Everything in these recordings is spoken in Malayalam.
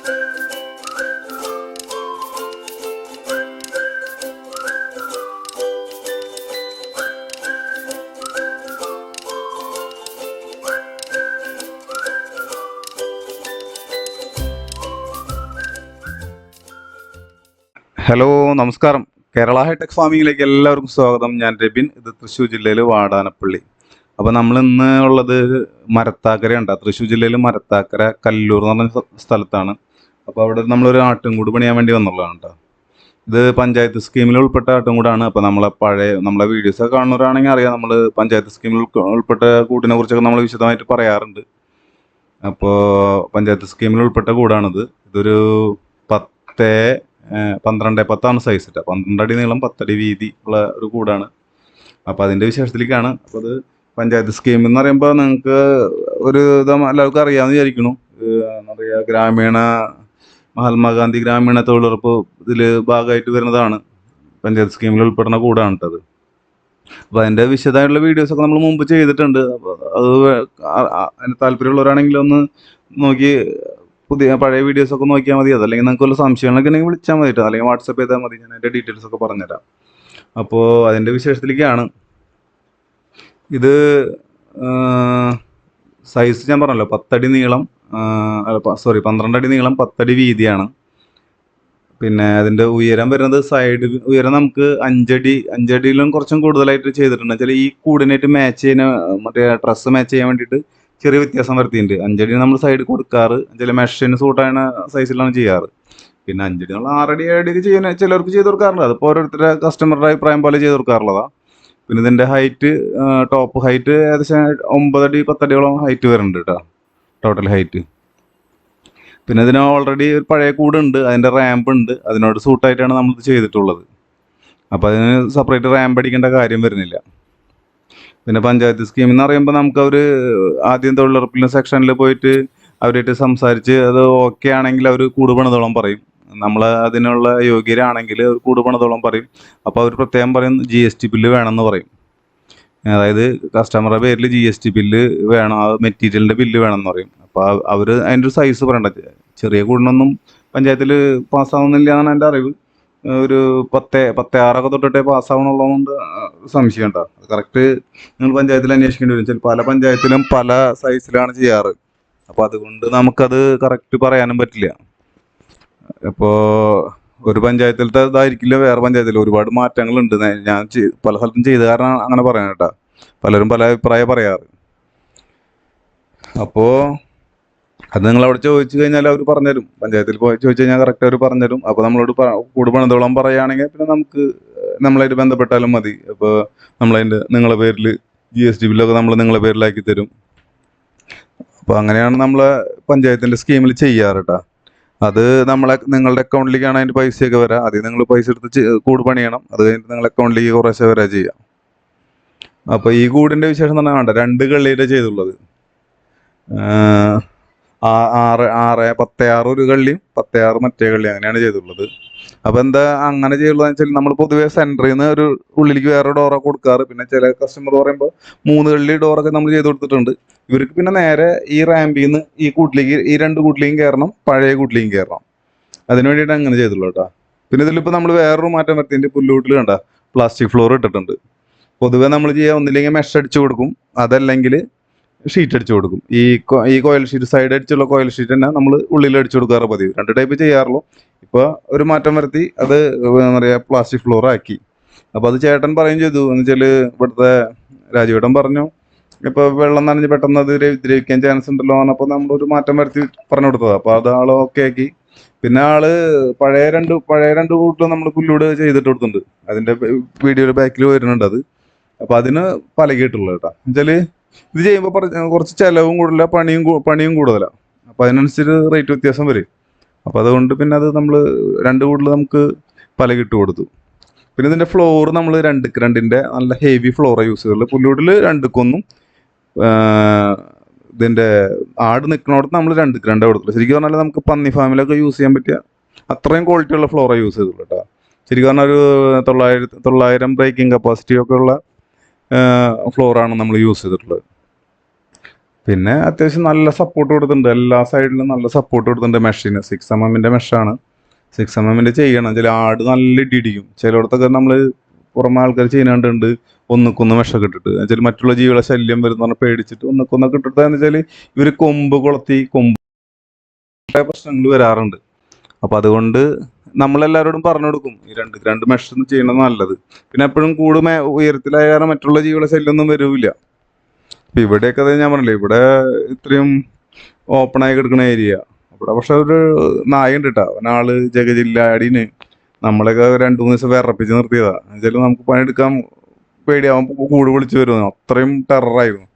ഹലോ നമസ്കാരം. കേരള ഹൈടെക് ഫാമിങ്ങിലേക്ക് എല്ലാവർക്കും സ്വാഗതം. ഞാൻ രബിൻ. ഇത് തൃശ്ശൂർ ജില്ലയിൽ വാടാനപ്പള്ളി. അപ്പോൾ നമ്മൾ ഇന്ന് ഉള്ളത് മരത്താക്കരയുണ്ട് തൃശ്ശൂർ ജില്ലയിൽ മരത്താക്കര കല്ലൂർ എന്ന് പറഞ്ഞ സ്ഥലത്താണ്. അപ്പോൾ അവിടെ നമ്മളൊരു ആട്ടുംകൂട് പണിയാൻ വേണ്ടി വന്നുള്ളതാണ് കേട്ടോ ഇത് പഞ്ചായത്ത് സ്കീമിൽ ഉൾപ്പെട്ട ആട്ടുംകൂടാണ് അപ്പോൾ നമ്മളെ പഴയ നമ്മളെ വീഡിയോസ് ഒക്കെ കാണുന്നവരാണെങ്കിൽ അറിയാം നമ്മൾ പഞ്ചായത്ത് സ്കീമിൽ ഉൾപ്പെട്ട കൂട്ടിനെ കുറിച്ചൊക്കെ നമ്മൾ വിശദമായിട്ട് പറയാറുണ്ട്. അപ്പോൾ പഞ്ചായത്ത് സ്കീമിൽ ഉൾപ്പെട്ട കൂടാണിത്. ഇതൊരു പത്ത് പന്ത്രണ്ട് പത്താണ് സൈസ് കേട്ടോ പന്ത്രണ്ട് അടി നീളം പത്തടി വീതി ഉള്ള ഒരു കൂടാണ്. അപ്പോൾ അതിന്റെ വിശേഷത്തിലേക്കാണ്. അപ്പോൾ അത് പഞ്ചായത്ത് സ്കീം എന്ന് പറയുമ്പോൾ നിങ്ങൾക്ക് ഒരു ഇത് എല്ലാവർക്കും അറിയാമെന്ന് വിചാരിക്കണു എന്താ പറയുക ഗ്രാമീണ മഹാത്മാഗാന്ധി ഗ്രാമീണ തൊഴിലുറപ്പ് ഇതിൽ ഭാഗമായിട്ട് വരുന്നതാണ്. പഞ്ചായത്ത് സ്കീമിൽ ഉൾപ്പെടുന്ന കൂടാണ് അത്. അപ്പോൾ അതിന്റെ വിശദമായിട്ടുള്ള വീഡിയോസൊക്കെ നമ്മൾ മുമ്പ് ചെയ്തിട്ടുണ്ട്. അപ്പോൾ അത് അതിന് താല്പര്യമുള്ളവരാണെങ്കിൽ ഒന്ന് നോക്കി പുതിയ പഴയ വീഡിയോസ് ഒക്കെ നോക്കിയാൽ മതി. അതല്ലെങ്കിൽ നിങ്ങൾക്ക് വല്ല സംശയങ്ങളൊക്കെ ഉണ്ടെങ്കിൽ വിളിച്ചാൽ മതി കേട്ടോ. അല്ലെങ്കിൽ വാട്സപ്പ് ചെയ്താൽ മതി. ഞാൻ അതിന്റെ ഡീറ്റെയിൽസ് ഒക്കെ പറഞ്ഞുതരാം. അപ്പോൾ അതിന്റെ വിശേഷത്തിലേക്കാണ്. ഇത് സൈസ് ഞാൻ പറഞ്ഞല്ലോ. പത്തടി നീളം സോറി പന്ത്രണ്ട് അടി നീളം പത്തടി വീതിയാണ്. പിന്നെ അതിന്റെ ഉയരം വരുന്നത് സൈഡ് ഉയരം നമുക്ക് അഞ്ചടി അഞ്ചടിയിലും കുറച്ചും കൂടുതലായിട്ട് ചെയ്തിട്ടുണ്ട്. വെച്ചാൽ ഈ കൂടിനായിട്ട് മാച്ച് ചെയ്യുന്ന മറ്റേ ഡ്രസ്സ് മാച്ച് ചെയ്യാൻ വേണ്ടിയിട്ട് ചെറിയ വ്യത്യാസം വരുത്തിയിട്ടുണ്ട്. അഞ്ചടി നമ്മൾ സൈഡ് കൊടുക്കാറ് ചില മെഷീന് സൂട്ടാണ് സൈസിലാണ് ചെയ്യാറ്. പിന്നെ അഞ്ചടി നമ്മൾ ആറടി ഏഴടി ചെയ്യുന്ന ചിലർക്ക് ചെയ്ത് കൊടുക്കാറുണ്ട് അതിപ്പോൾ ഓരോരുത്തരുടെ കസ്റ്റമറുടെ അഭിപ്രായം പോലെ ചെയ്ത് കൊടുക്കാറുള്ളതാ. പിന്നെ ഇതിന്റെ ഹൈറ്റ് ടോപ്പ് ഹൈറ്റ് ഏകദേശം ഒമ്പതടി പത്തടിയോളം ഹൈറ്റ് വരുന്നുണ്ട് കേട്ടോ ടോട്ടൽ ഹൈറ്റ് പിന്നെ ഇതിന് ഓൾറെഡി ഒരു പഴയ കൂടുണ്ട് അതിന്റെ റാമ്പ് ഉണ്ട്. അതിനോട് സൂട്ടായിട്ടാണ് നമ്മൾ ഇത് ചെയ്തിട്ടുള്ളത്. അപ്പോൾ അതിന് സെപ്പറേറ്റ് റാമ്പ് അടിക്കേണ്ട കാര്യം വരുന്നില്ല. പിന്നെ പഞ്ചായത്ത് സ്കീം എന്ന് പറയുമ്പോൾ നമുക്ക് അവർ ആദ്യം തൊഴിലുറപ്പിലെ സെക്ഷനിൽ പോയിട്ട് അവരായിട്ട് സംസാരിച്ച് അത് ഓക്കെ ആണെങ്കിൽ അവർ കൂട് പണിതോളം പറയും. നമ്മൾ അതിനുള്ള യോഗ്യരാണെങ്കിൽ കൂട് പണിതോളം പറയും. അപ്പോൾ അവർ പ്രത്യേകം പറയും ജി എസ് ടി ബില്ല് വേണമെന്ന് പറയും. അതായത് കസ്റ്റമറുടെ പേരിൽ ജി എസ് ടി ബില്ല് വേണം ആ മെറ്റീരിയലിന്റെ ബില്ല് എന്ന് പറയും. അപ്പോൾ അവർ അതിന്റെ ഒരു സൈസ് പറയണ്ട. ചെറിയ കൂടിനൊന്നും പഞ്ചായത്തിൽ പാസ്സാവുന്നില്ല എന്നാണ് എന്റെ അറിവ്. ഒരു പത്ത് പത്ത് ആറൊക്കെ തൊട്ടിട്ടേ പാസ്സാവണുള്ളതുകൊണ്ട് സംശയം ഉണ്ടോ. കറക്റ്റ് നിങ്ങൾ പഞ്ചായത്തിൽ അന്വേഷിക്കേണ്ടി വരും. ചിലപ്പോൾ പല പഞ്ചായത്തിലും പല സൈസിലാണ് ചെയ്യാറ്. അപ്പോൾ അതുകൊണ്ട് നമുക്കത് കറക്റ്റ് പറയാനും പറ്റില്ല. അപ്പോൾ ഒരു പഞ്ചായത്തിലത്തെ ഇതായിരിക്കില്ല വേറെ പഞ്ചായത്തിൽ ഒരുപാട് മാറ്റങ്ങളുണ്ട്. ഞാൻ പല സ്ഥലത്തും ചെയ്ത കാരണം അങ്ങനെ പറയാൻ കേട്ടാ. പലരും പല അഭിപ്രായം പറയാറ്. അപ്പോ അത് നിങ്ങൾ അവിടെ ചോദിച്ചു കഴിഞ്ഞാൽ അവർ പറഞ്ഞുതരും പഞ്ചായത്തിൽ പോയി ചോദിച്ചു കഴിഞ്ഞാൽ കറക്റ്റ് അവർ പറഞ്ഞുതരും അപ്പോൾ നമ്മളോട് കൂടു പണിതോളം പറയുകയാണെങ്കിൽ പിന്നെ നമുക്ക് നമ്മളായിട്ട് ബന്ധപ്പെട്ടാലും മതി. അപ്പോൾ നമ്മളതിന്റെ നിങ്ങളെ പേരിൽ ജി എസ് ടി ബില്ലൊക്കെ നമ്മൾ നിങ്ങളെ പേരിലാക്കി തരും. അപ്പോൾ അങ്ങനെയാണ് നമ്മളെ പഞ്ചായത്തിന്റെ സ്കീമിൽ ചെയ്യാറ് കേട്ടോ. അത് നമ്മളെ നിങ്ങളുടെ അക്കൗണ്ടിലേക്കാണ് അതിന്റെ പൈസയൊക്കെ വരാം. ആദ്യം നിങ്ങൾ പൈസ എടുത്ത് കൂട് പണിയണം. അത് കഴിഞ്ഞിട്ട് നിങ്ങളുടെ അക്കൗണ്ടിലേക്ക് കുറേശ്ശെ വരാ ചെയ്യാം. അപ്പോൾ ഈ കൂടിന്റെ വിശേഷം തന്നെ വേണ്ട രണ്ട് കള്ളിയുടെ ചെയ്തുള്ളത്. ആറ് ആറ് പത്ത് ആറ് ഒരു കള്ളിയും പത്ത് ആറ് മറ്റേ കള്ളിയും അങ്ങനെയാണ് ചെയ്തിട്ടുള്ളത് അപ്പോൾ എന്താ അങ്ങനെ ചെയ്യുള്ളതെന്ന് വെച്ചാൽ നമ്മൾ പൊതുവെ സെന്ററിൽ നിന്ന് ഒരു ഉള്ളിലേക്ക് വേറെ ഡോറൊക്കെ കൊടുക്കാറ്. പിന്നെ ചില കസ്റ്റമർ പറയുമ്പോൾ മൂന്ന് കള്ളി ഡോറൊക്കെ നമ്മൾ ചെയ്ത് കൊടുത്തിട്ടുണ്ട്. ഇവർക്ക് പിന്നെ നേരെ ഈ റാമ്പിൽ നിന്ന് ഈ കൂട്ടിലേക്ക് ഈ രണ്ട് കൂട്ടിലേക്കും കയറണം പഴയ കൂട്ടിലേക്കും കയറണം അതിനു വേണ്ടിയിട്ട് അങ്ങനെ ചെയ്തുള്ളൂ കേട്ടോ. പിന്നെ ഇതിലിപ്പോൾ നമ്മൾ വേറൊരു മാറ്റം വരുത്തിന്റെ പുല്ലുകൂട്ടിൽ കണ്ട പ്ലാസ്റ്റിക് ഫ്ലോർ ഇട്ടിട്ടുണ്ട്. പൊതുവെ നമ്മൾ ചെയ്യുക ഒന്നില്ലെങ്കിൽ മെഷ് അടിച്ചു കൊടുക്കും. അതല്ലെങ്കിൽ ഷീറ്റ് അടിച്ചു കൊടുക്കും. ഈ ഈ കോയിൽ ഷീറ്റ് സൈഡ് അടിച്ചുള്ള കോയിൽ ഷീറ്റ് തന്നെ നമ്മൾ ഉള്ളിൽ അടിച്ചു കൊടുക്കാറ് പതിവ്. രണ്ട് ടൈപ്പ് ചെയ്യാറുള്ളൂ. ഇപ്പോൾ ഒരു മാറ്റം വരുത്തി അത് എന്താ പറയുക പ്ലാസ്റ്റിക് ഫ്ലോർ ആക്കി. അപ്പോൾ അത് ചേട്ടൻ പറയും ചെയ്തു. എന്ന് വെച്ചാൽ ഇവിടുത്തെ രാജുവേട്ടൻ പറഞ്ഞു ഇപ്പോൾ വെള്ളം നനഞ്ഞ് പെട്ടെന്ന് അത് ദ്രവി- ദ്രവിക്കാൻ ചാൻസ് ഉണ്ടല്ലോ അപ്പോൾ നമ്മളൊരു മാറ്റം വരുത്തി പറഞ്ഞു കൊടുത്തത്. അപ്പോൾ അത് ആൾ ഓക്കെ ആക്കി. പിന്നെ ആൾ പഴയ രണ്ട് പഴയ രണ്ട് കൂട്ടിൽ നമ്മൾ പുല്ലൂട് ചെയ്തിട്ട് കൊടുത്തിട്ടുണ്ട്. അതിന്റെ വീഡിയോയുടെ ബാക്കിൽ വരുന്നുണ്ട് അത്. അപ്പോൾ അതിന് പലകിയിട്ടുള്ളത് കേട്ടോ. എന്നുവെച്ചാൽ ഇത് ചെയ്യുമ്പോൾ കുറച്ച് ചിലവും കൂടുതല പണിയും പണിയും കൂടുതലാണ് അപ്പോൾ അതിനനുസരിച്ച് റേറ്റ് വ്യത്യാസം വരും. അപ്പോൾ അതുകൊണ്ട് പിന്നെ അത് നമ്മൾ രണ്ട് കൂടുതൽ നമുക്ക് പല കിട്ടു കൊടുത്തു. പിന്നെ ഇതിന്റെ ഫ്ലോർ നമ്മൾ രണ്ട് രണ്ടിന്റെ നല്ല ഹെവി ഫ്ലോറാണ് യൂസ് ചെയ്തത്. പുല്ലൂടിൽ രണ്ടുക്കൊന്നും ഇതിന്റെ ആട് നിൽക്കുന്നിടത്ത് നമ്മൾ രണ്ട് രണ്ട് കൊടുത്തുള്ളൂ. ശരിക്കും പറഞ്ഞാൽ നമുക്ക് പന്നി ഫാമിലൊക്കെ യൂസ് ചെയ്യാൻ പറ്റിയ അത്രയും ക്വാളിറ്റി ഉള്ള ഫ്ലോറാണ് യൂസ് ചെയ്തുള്ളൂ കേട്ടോ ശരിക്കും പറഞ്ഞാൽ ഒരു തൊള്ളായിരത്തി തൊള്ളായിരം ബ്രേക്കിംഗ് കപ്പാസിറ്റി ഒക്കെ ഉള്ള ഫ്ലോറാണ് നമ്മൾ യൂസ് ചെയ്തിട്ടുള്ളത്. പിന്നെ അത്യാവശ്യം നല്ല സപ്പോർട്ട് കൊടുത്തിട്ടുണ്ട്. എല്ലാ സൈഡിലും നല്ല സപ്പോർട്ട് കൊടുത്തിട്ടുണ്ട് മെഷീന് സിക്സ് എം എമ്മിന്റെ മെഷാണ് സിക്സ് എം എമ്മിന്റെ ചെയ്യണം. ചില ആട് നല്ല ഇടിയിടിക്കും. ചിലയിടത്തൊക്കെ നമ്മൾ പുറമെ ആൾക്കാർ ചെയ്യുന്നുണ്ട് ഒന്നുക്കൊന്ന് മെഷൊക്കെ കിട്ടിട്ട് എന്നുവെച്ചാൽ മറ്റുള്ള ജീവികളെ ശല്യം വരുന്ന പറഞ്ഞാൽ പേടിച്ചിട്ട് ഒന്നുക്കൊന്ന് ഇട്ടിട്ട് എന്ന് വെച്ചാൽ ഇവർ കൊമ്പ് കൊളത്തി കൊമ്പ് പ്രശ്നങ്ങൾ വരാറുണ്ട്. അപ്പം അതുകൊണ്ട് നമ്മളെല്ലാവരോടും പറഞ്ഞു കൊടുക്കും ഈ രണ്ട് രണ്ട് മെഷ് ചെയ്യണത് നല്ലത്. പിന്നെ എപ്പോഴും കൂട് മേ ഉയരത്തിലായ കാരണം മറ്റുള്ള ജീവികളെ ശല്യമൊന്നും വരില്ല. അപ്പൊ ഇവിടെയൊക്കെ ഞാൻ പറഞ്ഞില്ലേ ഇവിടെ ഇത്രയും ഓപ്പണായി കിടക്കുന്ന ഏരിയ ഇവിടെ പക്ഷെ ഒരു നായ ഉണ്ട് കേട്ടോ അവനാൾ ജഗജില്ലാടിന് നമ്മളൊക്കെ രണ്ടു മൂന്ന് ദിവസം വിറപ്പിച്ച് നിർത്തിയതാ. എന്നുവെച്ചാൽ നമുക്ക് പണിയെടുക്കാൻ പേടിയാവും കൂട് വിളിച്ചു വരുന്നു. അത്രയും ടെററായിരുന്നു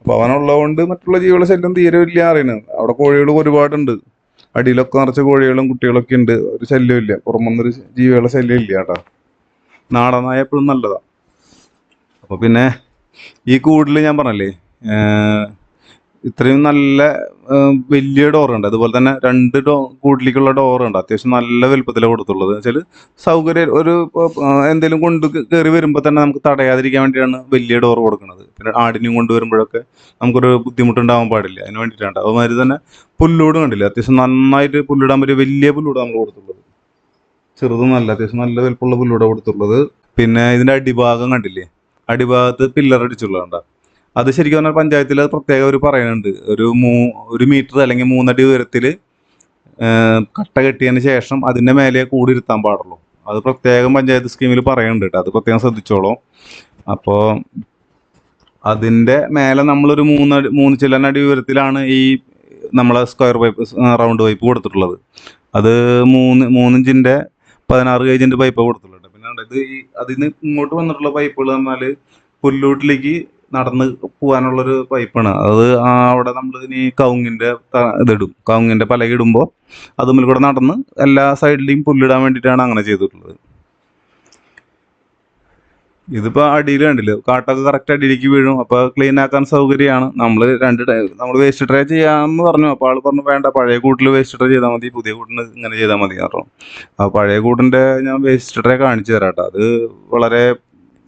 അപ്പൊ അവനുള്ളതുകൊണ്ട് മറ്റുള്ള ജീവികളെ ശല്യം തീരെ ഇല്ല അറിയണത്. അവിടെ കോഴികൾ ഒരുപാടുണ്ട്. അടിയിലൊക്കെ നിറച്ച് കോഴികളും കുട്ടികളൊക്കെ ഉണ്ട്. ഒരു ശല്യമില്ല പുറമൊന്നൊരു ജീവികളുടെ ശല്യം ഇല്ല കേട്ടോ. നാടൻ നായ എപ്പോഴും നല്ലതാ. അപ്പൊ പിന്നെ ഈ കൂടിൽ ഞാൻ പറഞ്ഞല്ലേ ഇത്രയും നല്ല വലിയ ഡോറുണ്ട് അതുപോലെ തന്നെ രണ്ട് ഡോ കൂട്ടിലേക്കുള്ള ഡോറുണ്ട് അത്യാവശ്യം നല്ല വലുപ്പത്തിലാണ് കൊടുത്തുള്ളത് വെച്ചാൽ സൗകര്യം ഒരു എന്തെങ്കിലും കൊണ്ട് കയറി വരുമ്പോൾ തന്നെ നമുക്ക് തടയാതിരിക്കാൻ വേണ്ടിയാണ് വലിയ ഡോർ കൊടുക്കുന്നത്. പിന്നെ ആടിനെയും കൊണ്ടുവരുമ്പോഴൊക്കെ നമുക്കൊരു ബുദ്ധിമുട്ടുണ്ടാവാൻ പാടില്ല. അതിന് വേണ്ടിയിട്ടാണ്. അതുമാതിരി തന്നെ പുല്ലൂട് കണ്ടില്ല? അത്യാവശ്യം നന്നായിട്ട് പുല്ലിടാൻ പറ്റിയ വലിയ പുല്ലൂട് നമ്മൾ കൊടുത്തുള്ളത്. ചെറുതൊന്നല്ല അത്യാവശ്യം നല്ല വലുപ്പമുള്ള പുല്ലൂടെ കൊടുത്തുള്ളത്. പിന്നെ ഇതിന്റെ അടിഭാഗം കണ്ടില്ലേ? അടിഭാഗത്ത് പില്ലർ അടിച്ചുള്ളതുണ്ട് അത് ശരിക്കും പറഞ്ഞാൽ പഞ്ചായത്തിൽ അത് പ്രത്യേകം അവർ പറയുന്നുണ്ട് ഒരു മൂ ഒരു മീറ്റർ അല്ലെങ്കിൽ മൂന്നടി ഉയരത്തിൽ കട്ട കെട്ടിയതിന് ശേഷം അതിന്റെ മേലെ കൂടി ഇരുത്താൻ പാടുള്ളൂ. അത് പ്രത്യേകം പഞ്ചായത്ത് സ്കീമിൽ പറയുന്നുണ്ട് കേട്ടോ. അത് പ്രത്യേകം ശ്രദ്ധിച്ചോളൂ. അപ്പോൾ അതിന്റെ മേലെ നമ്മളൊരു മൂന്നടി മൂന്ന് ചില്ലനടി ഉയരത്തിലാണ് ഈ നമ്മളെ സ്ക്വയർ പൈപ്പ് റൗണ്ട് പൈപ്പ് കൊടുത്തിട്ടുള്ളത്. അത് മൂന്ന് മൂന്നിഞ്ചിന്റെ പതിനാറ് ഗേജിന്റെ പൈപ്പ് കൊടുത്തിട്ടുള്ളത്. പിന്നെ ഇത് ഈ ഇങ്ങോട്ട് വന്നിട്ടുള്ള പൈപ്പുകൾ പറഞ്ഞാൽ പുല്ലൂട്ടിലേക്ക് നടന്ന് പോകാനുള്ളൊരു പൈപ്പാണ് അത് അവിടെ നമ്മൾ ഇനി കൗങ്ങിന്റെ ത- ഇതിടും. കവുങ്ങിന്റെ പലക ഇടുമ്പോൾ അതുമ്മിൽ കൂടെ നടന്ന് എല്ലാ സൈഡിലെയും പുല്ലിടാൻ വേണ്ടിയിട്ടാണ് അങ്ങനെ ചെയ്തിട്ടുള്ളത്. ഇതിപ്പോ അടിയിൽ കണ്ടില്ല കാട്ടൊക്കെ കറക്റ്റ് അടിയിലേക്ക് വീഴും. അപ്പൊ ക്ലീൻ ആക്കാൻ സൗകര്യമാണ്. നമ്മൾ രണ്ട് നമ്മൾ വേസ്റ്റ് ട്രേ ചെയ്യാമെന്ന് പറഞ്ഞു. അപ്പോൾ ആൾ പറഞ്ഞു വേണ്ട പഴയ കൂട്ടിൽ വേസ്റ്റ് ട്രേ ചെയ്താൽ മതി. പുതിയ കൂട്ടിന് ഇങ്ങനെ ചെയ്താൽ മതി പറഞ്ഞു. ആ പഴയ കൂട്ടിന്റെ ഞാൻ വേസ്റ്റ് ട്രേ കാണിച്ചു തരാം കേട്ടോ അത് വളരെ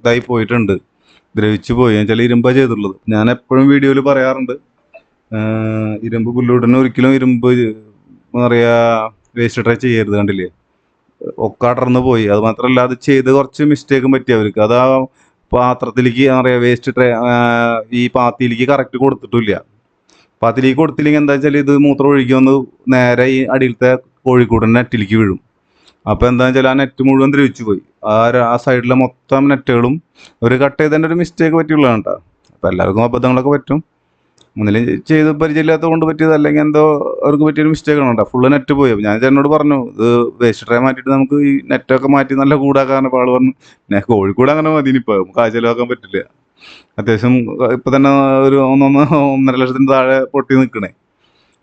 ഇതായി പോയിട്ടുണ്ട്. ദ്രവിച്ചു പോയി. എന്നുവെച്ചാൽ ഇരുമ്പാ ചെയ്തിട്ടുള്ളത്. ഞാൻ എപ്പോഴും വീഡിയോയിൽ പറയാറുണ്ട് ഇരുമ്പ് പുല്ലുടനെ ഒരിക്കലും ഇരുമ്പ് എന്താ പറയുക വേസ്റ്റ് ട്രൈ ചെയ്യരുത് കണ്ടില്ലേ? ഒക്കെ അടർന്ന് പോയി. അത് മാത്രമല്ല അത് ചെയ്ത് കുറച്ച് മിസ്റ്റേക്കും പറ്റി. അവർക്ക് അത് ആ പാത്രത്തിലേക്ക് എന്താ പറയുക വേസ്റ്റ് ട്രേ ഈ പാത്തിയിലേക്ക് കറക്റ്റ് കൊടുത്തിട്ടില്ല. പാത്തിലേക്ക് കൊടുത്തില്ലെങ്കിൽ എന്താ വെച്ചാൽ ഇത് മൂത്രം ഒഴുകി വന്ന് നേരെ ഈ അടിയിലത്തെ കോഴിക്കൂടിന്റെ നെറ്റിലേക്ക് വീഴും. അപ്പൊ എന്താ വെച്ചാൽ ആ നെറ്റ് മുഴുവൻ ദ്രവിച്ചു പോയി. ആ ആ സൈഡിലെ മൊത്തം നെറ്റുകളും ഒരു കട്ട് ചെയ്തതിന്റെ ഒരു മിസ്റ്റേക്ക് പറ്റിയുള്ളതാണ് കേട്ടോ അപ്പൊ എല്ലാവർക്കും അബദ്ധങ്ങളൊക്കെ പറ്റും. ഒന്നിലും ചെയ്ത് പരിചയമില്ലാത്ത കൊണ്ട് പറ്റിയത് അല്ലെങ്കിൽ എന്തോ അവർക്ക് പറ്റിയൊരു മിസ്റ്റേക്ക് ആണ് കേട്ടോ ഫുള്ള് നെറ്റ് പോയി. ഞാൻ ചേട്ടനോട് പറഞ്ഞു ഇത് വേസ്റ്റ് ട്രേ മാറ്റിയിട്ട് നമുക്ക് ഈ നെറ്റൊക്കെ മാറ്റി നല്ല കൂടാക്കാൻ അപ്പോൾ ആൾ പറഞ്ഞു ഞാൻ കോഴിക്കോട് അങ്ങനെ മതി ഇനിയിപ്പോ. നമുക്ക് ആ ചെലവാക്കാൻ പറ്റില്ല. അത്യാവശ്യം ഇപ്പൊ തന്നെ ഒരു ഒന്നൊന്ന് ഒന്നര ലക്ഷത്തിന് താഴെ പൊട്ടി നിൽക്കണേ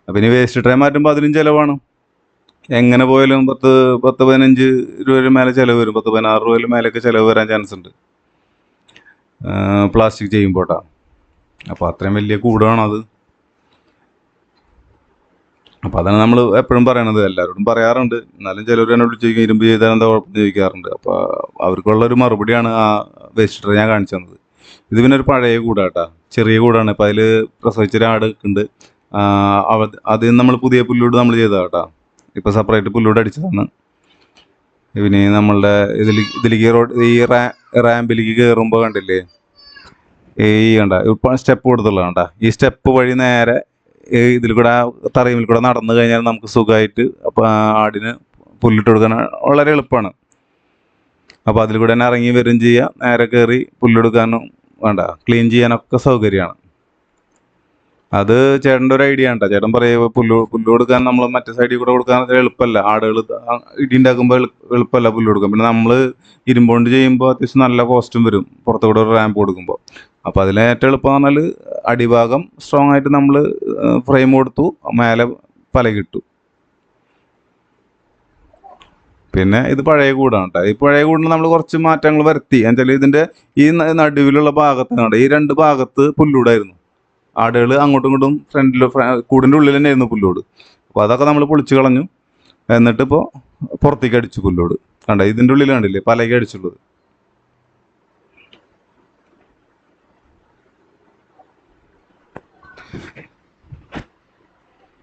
അപ്പൊ ഇനി വേസ്റ്റ് ട്രേ മാറ്റുമ്പോൾ അതിലും ചെലവാണ്. എങ്ങനെ പോയാലും പത്ത് പത്ത് പതിനഞ്ച് രൂപയുടെ മേലെ ചിലവ് വരും. പത്ത് പതിനാറ് രൂപയിൽ മേലെയൊക്കെ ചിലവ് വരാൻ ചാൻസ് ഉണ്ട്. പ്ലാസ്റ്റിക് ചെയ്യുമ്പോട്ടാ അപ്പൊ അത്രയും വലിയ കൂടാണത് അത്? അപ്പൊ അതാണ് നമ്മൾ എപ്പോഴും പറയണത്. എല്ലാവരോടും പറയാറുണ്ട്. എന്നാലും ചിലർ എന്നോട് ചോദിക്കും ഇരുമ്പ് ചെയ്താൽ എന്താ കുഴപ്പം ചോദിക്കാറുണ്ട്. അപ്പൊ അവർക്കുള്ള ഒരു മറുപടിയാണ് ആ വേസ്റ്റ് ഞാൻ കാണിച്ചു തന്നത്. ഇത് പിന്നെ ഒരു പഴയ കൂടാട്ടാ. ചെറിയ കൂടാണ്. ഇപ്പൊ അതിൽ പ്രസവിച്ചൊരാട് ഉണ്ട്. അത് നമ്മൾ പുതിയ പുല്ലോട് നമ്മൾ ചെയ്തതാട്ടാ. ഇപ്പൊ സെപ്പറേറ്റ് പുല്ലൂടെ അടിച്ചതാണ് പിന്നെ നമ്മളുടെ ഇതിൽ ഇതിലേക്ക് റോഡ് ഈ റാ റാമ്പിലേക്ക് കയറുമ്പോൾ കണ്ടില്ലേ? ഈ കണ്ട ഇപ്പം സ്റ്റെപ്പ് കൊടുത്തുള്ള കണ്ട. ഈ സ്റ്റെപ്പ് വഴി നേരെ ഇതിൽ കൂടെ തറയിൽ കൂടെ നടന്നു കഴിഞ്ഞാൽ നമുക്ക് സുഖമായിട്ട് അപ്പം ആടിന് പുല്ലിട്ട് കൊടുക്കാൻ വളരെ എളുപ്പമാണ് അപ്പോൾ അതിൽ കൂടെ തന്നെ ഇറങ്ങി വരും ചെയ്യുക നേരെ കയറി പുല്ലെടുക്കാനും വേണ്ട. ക്ലീൻ ചെയ്യാനൊക്കെ സൗകര്യമാണ്. അത് ചേട്ടന്റെ ഒരു ഐഡിയ ആണ് ട്ടോ. ചേട്ടൻ പറയുക പുല്ല് പുല്ല് കൊടുക്കാൻ നമ്മൾ മറ്റേ സൈഡിൽ കൂടെ കൊടുക്കാൻ എളുപ്പമല്ല ആടുകൾ ഇടി ഉണ്ടാക്കുമ്പോൾ എളുപ്പമല്ല പുല്ല് കൊടുക്കാൻ. പിന്നെ നമ്മൾ ഇരുമ്പോണ്ട് ചെയ്യുമ്പോൾ അത്യാവശ്യം നല്ല കോസ്റ്റും വരും. പുറത്തു കൂടെ ഒരു റാമ്പ് കൊടുക്കുമ്പോൾ അപ്പോൾ അതിലെ ഏറ്റവും എളുപ്പം എന്ന് പറഞ്ഞാൽ അടിഭാഗം സ്ട്രോങ് ആയിട്ട് നമ്മൾ ഫ്രെയിം കൊടുത്തു. മേലെ പലകിട്ടു പിന്നെ ഇത് പഴയ കൂടാണ് കേട്ടോ ഈ പഴയ കൂടിന് നമ്മൾ കുറച്ച് മാറ്റങ്ങൾ വരുത്തി. എന്നുവെച്ചാൽ ഇതിന്റെ ഈ നടുവിലുള്ള ഭാഗത്താണ് ഈ രണ്ട് ഭാഗത്ത് പുല്ലൂടായിരുന്നു. ആടുകൾ അങ്ങോട്ടും ഇങ്ങോട്ടും ഫ്രണ്ടിൽ കൂടിന്റെ ഉള്ളിൽ തന്നെയായിരുന്നു പുല്ലോട്. അപ്പോൾ അതൊക്കെ നമ്മൾ പൊളിച്ചു കളഞ്ഞു. എന്നിട്ട് ഇപ്പോൾ പുറത്തേക്ക് അടിച്ചു പുല്ലോട്. കണ്ട? ഇതിന്റെ ഉള്ളിൽ കണ്ടില്ലേ? പലയ്ക്ക് അടിച്ചുള്ളത്.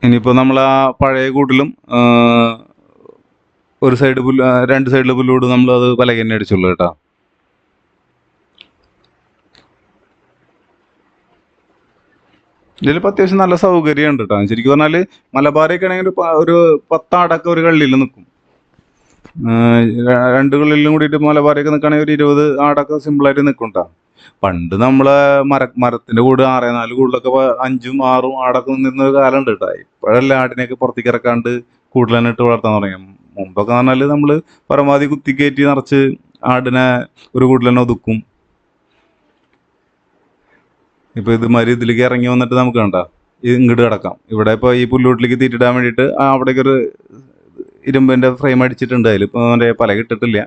ഇനിയിപ്പോൾ നമ്മൾ ആ പഴയ കൂട്ടിലും ഒരു സൈഡ് പുല്ല് രണ്ട് സൈഡിൽ പുല്ലോട് നമ്മൾ അത് പലകന്നെ അടിച്ചുള്ളൂ കേട്ടോ. ഇതിലിപ്പോൾ അത്യാവശ്യം നല്ല സൗകര്യം ഉണ്ട് കേട്ടോ ശരിക്കും പറഞ്ഞാൽ മലബാറിയൊക്കെ ആണെങ്കിൽ ഒരു പത്താടക്കം ഒരു കള്ളിയിൽ നിൽക്കും രണ്ട് കള്ളിലും കൂടിയിട്ട് മലബാറിയൊക്കെ നിൽക്കുകയാണെങ്കിൽ ഒരു ഇരുപത് ആടൊക്കെ സിമ്പിളായിട്ട് നിൽക്കും പണ്ട് നമ്മളെ മര മരത്തിന്റെ കൂട് ആറേ നാല് കൂടുതലൊക്കെ അഞ്ചും ആറും ആടൊക്കെ നിന്ന കാലം ഉണ്ട് കേട്ടോ ഇപ്പോഴല്ല ആടിനെയൊക്കെ പുറത്തേക്ക് ഇറക്കാണ്ട് കൂടുതൽ ഇട്ട് വളർത്താൻ തുടങ്ങി മുമ്പൊക്കെ പറഞ്ഞാൽ നമ്മൾ പരമാവധി കുത്തിക്കയറ്റി നിറച്ച് ആടിനെ ഒരു കൂടുതലെന്നെ ഒതുക്കും. ഇപ്പൊ ഇതുമാതിരി ഇതിലേക്ക് ഇറങ്ങി വന്നിട്ട് നമുക്ക് കണ്ട. ഇങ്ങോട്ട് കിടക്കാം. ഇവിടെ ഇപ്പൊ ഈ പുല്ലൂട്ടിലേക്ക് തീറ്റിടാൻ വേണ്ടിയിട്ട് അവിടേക്ക് ഒരു ഇരുമ്പിന്റെ ഫ്രെയിം അടിച്ചിട്ടുണ്ട് അതിൽ ഇപ്പൊ മറ്റേ പല കിട്ടിട്ടില്ല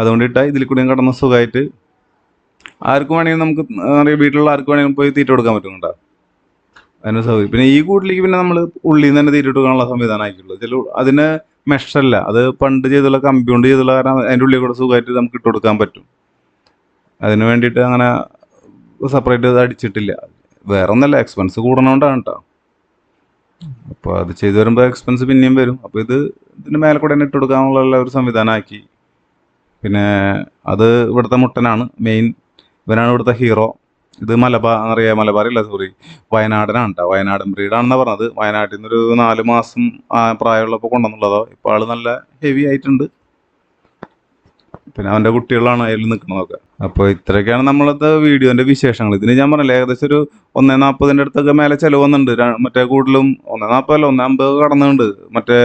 അതുകൊണ്ട് ഇട്ടാൽ ഇതിൽ കൂടെയും കിടന്ന സുഖമായിട്ട് ആർക്ക് വേണമെങ്കിലും നമുക്ക് വീട്ടിലുള്ള ആർക്ക് വേണമെങ്കിലും പോയി തീറ്റ കൊടുക്കാൻ പറ്റും കേട്ടോ അതിന് സൗകര്യം. പിന്നെ ഈ കൂട്ടിലേക്ക് പിന്നെ നമ്മൾ ഉള്ളിൽ നിന്ന് തന്നെ തീറ്റ കൊടുക്കാനുള്ള സംവിധാനം ആക്കിയുള്ളൂ ചില അതിന് മെഷല്ല അത് പണ്ട് ചെയ്തുള്ള കമ്പി കൊണ്ട് ചെയ്തുള്ള കാരണം അതിന്റെ ഉള്ളിൽ കൂടെ സുഖമായിട്ട് നമുക്ക് ഇട്ട് കൊടുക്കാൻ പറ്റും. അതിന് വേണ്ടിയിട്ട് അങ്ങനെ സെപ്പറേറ്റ് ഇത് അടിച്ചിട്ടില്ല. വേറെ ഒന്നല്ല എക്സ്പെൻസ് കൂടണോണ്ടാണ് കേട്ടോ അപ്പോൾ അത് ചെയ്തു വരുമ്പോൾ എക്സ്പെൻസ് പിന്നെയും വരും. അപ്പോൾ ഇത് ഇതിന് മേലെ കൂടെ തന്നെ ഇട്ട് കൊടുക്കാനുള്ള ഒരു സംവിധാനം ആക്കി പിന്നെ അത് ഇവിടുത്തെ മുട്ടനാണ് മെയിൻ ഇവനാണ് ഇവിടുത്തെ ഹീറോ ഇത് മലബാർ അറിയാം മലബാറില്ല സോറി വയനാടനാണ് കേട്ടോ വയനാടൻ ബ്രീഡാണെന്നാണ് പറഞ്ഞത്. വയനാട്ടിൽ നിന്നൊരു നാല് മാസം പ്രായമുള്ളപ്പോൾ കൊണ്ടുവന്നുള്ളതോ. ഇപ്പോൾ ആൾ നല്ല ഹെവി ആയിട്ടുണ്ട്. പിന്നെ അവന്റെ കുട്ടികളാണ് അതിൽ നിൽക്കുന്നതൊക്കെ അപ്പോൾ ഇത്രയൊക്കെയാണ് നമ്മളത്തെ വീഡിയോന്റെ വിശേഷങ്ങൾ. ഇതിന് ഞാൻ പറഞ്ഞില്ല ഏകദേശം ഒരു ഒന്നേ നാൽപ്പതിന്റെ അടുത്തൊക്കെ മേലെ ചിലവ് വന്നിട്ടുണ്ട്. മറ്റേ കൂടുതലും ഒന്നേ നാൽപ്പതല്ല ഒന്നേ അമ്പത് കടന്നുണ്ട്. മറ്റേ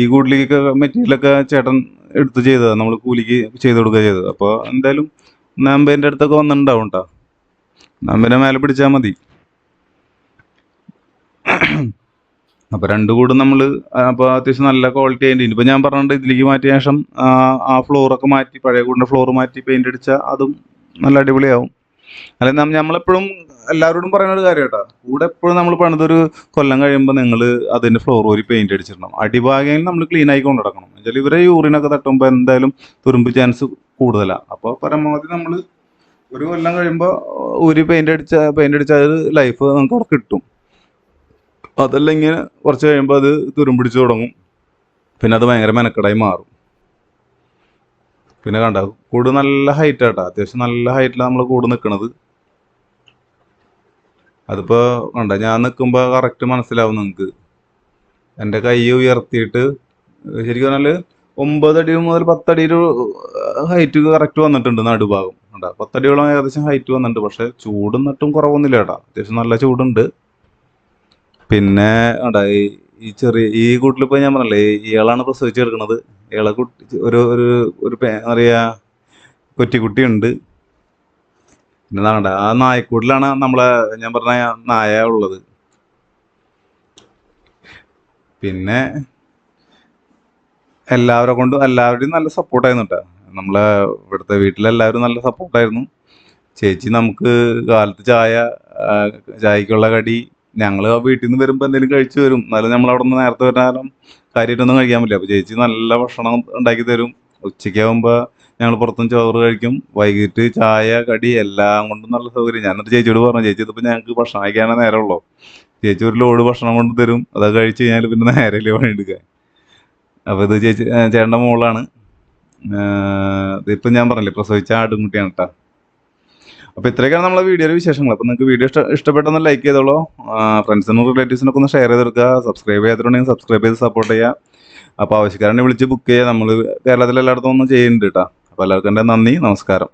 ഈ കൂടുതലേക്ക് മെറ്റീരിയലൊക്കെ ചേട്ടൻ എടുത്ത് ചെയ്തതാണ് നമ്മൾ കൂലിക്ക് ചെയ്ത് കൊടുക്കുക ചെയ്തത്. അപ്പോൾ എന്തായാലും ഒന്നേ അമ്പതിന്റെ അടുത്തൊക്കെ വന്നിട്ടുണ്ടാവും കേട്ടോ നമ്പിനെ മേലെ പിടിച്ചാൽ മതി. അപ്പോൾ രണ്ട് കൂടും നമ്മൾ അപ്പോൾ അത്യാവശ്യം നല്ല ക്വാളിറ്റി ആയിട്ട് ഇനിയിപ്പോൾ ഞാൻ പറഞ്ഞിട്ട് ഇതിലേക്ക് മാറ്റിയ ശേഷം ആ, ഫ്ലോറൊക്കെ മാറ്റി പഴയ കൂടിന്റെ ഫ്ലോർ മാറ്റി പെയിന്റ് അടിച്ചാൽ അതും നല്ല അടിപൊളിയാവും. നമ്മൾ നമ്മളെപ്പോഴും എല്ലാവരോടും പറയുന്ന ഒരു കാര്യം കേട്ടോ. കൂടെ എപ്പോഴും നമ്മൾ പണിതൊരു കൊല്ലം കഴിയുമ്പോൾ നിങ്ങൾ അതിന്റെ ഫ്ലോർ ഒരു പെയിന്റ് അടിച്ചിടണം. അടിഭാഗം നമ്മൾ ക്ലീൻ ആയി കൊണ്ട് നടക്കണം. എന്നുവെച്ചാൽ ഇവരെ യൂറിനൊക്കെ തട്ടുമ്പോൾ എന്തായാലും തുരുമ്പ് ചാൻസ് കൂടുതലാണ് അപ്പോൾ പരമാവധി നമ്മൾ ഒരു കൊല്ലം കഴിയുമ്പോൾ ഒരു പെയിന്റ് അടിച്ച പെയിന്റ് അടിച്ചാൽ ലൈഫ് നമുക്ക് അവിടെ കിട്ടും. അതല്ല ഇങ്ങനെ കുറച്ച് കഴിയുമ്പോൾ അത് തുരുമ്പിടിച്ച് തുടങ്ങും. പിന്നെ അത് ഭയങ്കര മെനക്കെടായി മാറും. പിന്നെ കണ്ട കൂട് നല്ല ഹൈറ്റ് ആട്ടോ. അത്യാവശ്യം നല്ല ഹൈറ്റിലാണ് നമ്മൾ കൂട് നിൽക്കുന്നത് അതിപ്പോൾ കണ്ട ഞാൻ നിൽക്കുമ്പോൾ കറക്റ്റ് മനസ്സിലാവും നിങ്ങൾക്ക് എന്റെ കൈ ഉയർത്തിയിട്ട് ശരിക്കും പറഞ്ഞാൽ ഒമ്പതടി മുതൽ പത്തടി ഹൈറ്റ് കറക്റ്റ് വന്നിട്ടുണ്ട് നടുഭാഗം. കണ്ട പത്തടിയോളം ഏകദേശം ഹൈറ്റ് വന്നിട്ടുണ്ട്. പക്ഷേ ചൂടും നട്ടും കുറവൊന്നുമില്ല കേട്ടാ. അത്യാവശ്യം നല്ല ചൂടുണ്ട്. പിന്നെ കണ്ട ഈ ചെറിയ ഈ കൂട്ടിലിപ്പോ ഞാൻ പറഞ്ഞില്ലേ ഇയാളാണ് പ്രസവിച്ച് കിടക്കുന്നത് ഇയാളെ കുട്ടി ഒരു ഒരു ഒരു എന്താ പറയാ കൊറ്റിക്കുട്ടി ഉണ്ട് പിന്നെ നാണ്ട ആ നായക്കൂട്ടിലാണ് നമ്മളെ ഞാൻ പറഞ്ഞ നായ ഉള്ളത്. പിന്നെ എല്ലാവരെ കൊണ്ടും എല്ലാവരുടെയും നല്ല സപ്പോർട്ടായിരുന്നു കേട്ടോ. നമ്മളെ ഇവിടുത്തെ വീട്ടിലെല്ലാവരും നല്ല സപ്പോർട്ടായിരുന്നു. ചേച്ചി നമുക്ക് കാലത്ത് ചായ ചായക്കുള്ള കടി ഞങ്ങൾ വീട്ടിൽ നിന്ന് വരുമ്പോൾ എന്തെങ്കിലും കഴിച്ചു വരും എന്നാലും നമ്മൾ അവിടെ നിന്ന് നേരത്തെ വരാനും കാര്യമായിട്ടൊന്നും കഴിക്കാൻ പറ്റില്ല. അപ്പോൾ ചേച്ചി നല്ല ഭക്ഷണം ഉണ്ടാക്കി തരും. ഉച്ചയ്ക്കാകുമ്പോൾ ഞങ്ങൾ പുറത്തുനിന്ന് ചോറ് കഴിക്കും. വൈകിട്ട് ചായ കടി എല്ലാം കൊണ്ടും നല്ല സൗകര്യം. എന്നിട്ട് ചേച്ചിയോട് പറഞ്ഞു ചേച്ചി ഇതിപ്പോൾ ഞങ്ങൾക്ക് ഭക്ഷണം കഴിക്കാനേ നേരമുള്ളൂ. ചേച്ചി ഒരു ലോഡ് ഭക്ഷണം കൊണ്ട് തരും. അത് കഴിച്ച് കഴിഞ്ഞാൽ പിന്നെ നേരമില്ല പണിയെടുക്കാൻ അപ്പോൾ ഇത് ചേച്ചി ചേട്ടന്റെ മോളാണ്. ഇതിപ്പം ഞാൻ പറഞ്ഞില്ലേ പ്രസവിച്ച ആടുംകുട്ടിയാണ് കേട്ടോ അപ്പോൾ ഇത്രയൊക്കെയാണ് നമ്മളെ വീഡിയോയുടെ വിശേഷങ്ങൾ. അപ്പോൾ നിങ്ങൾക്ക് വീഡിയോ ഇഷ്ട ഇഷ്ടപ്പെട്ടെന്ന് ലൈക്ക് ചെയ്തോളൂ. ഫ്രണ്ട്സിനും റിലേറ്റീവ്സിനൊക്കെ ഒന്ന് ഷെയർ ചെയ്തെടുക്കുക. സബ്സ്ക്രൈബ് ചെയ്തിട്ടുണ്ടെങ്കിൽ സബ്സ്ക്രൈബ് ചെയ്ത് സപ്പോർട്ട് ചെയ്യുക. അപ്പോൾ ആവശ്യക്കാരനെ വിളിച്ച് ബുക്ക് ചെയ്യുക. നമ്മൾ കേരളത്തിൽ എല്ലായിടത്തും ഒന്നും ചെയ്യുന്നുണ്ട് കേട്ടോ അപ്പോൾ എല്ലാവർക്കും എന്റെ നന്ദി നമസ്കാരം.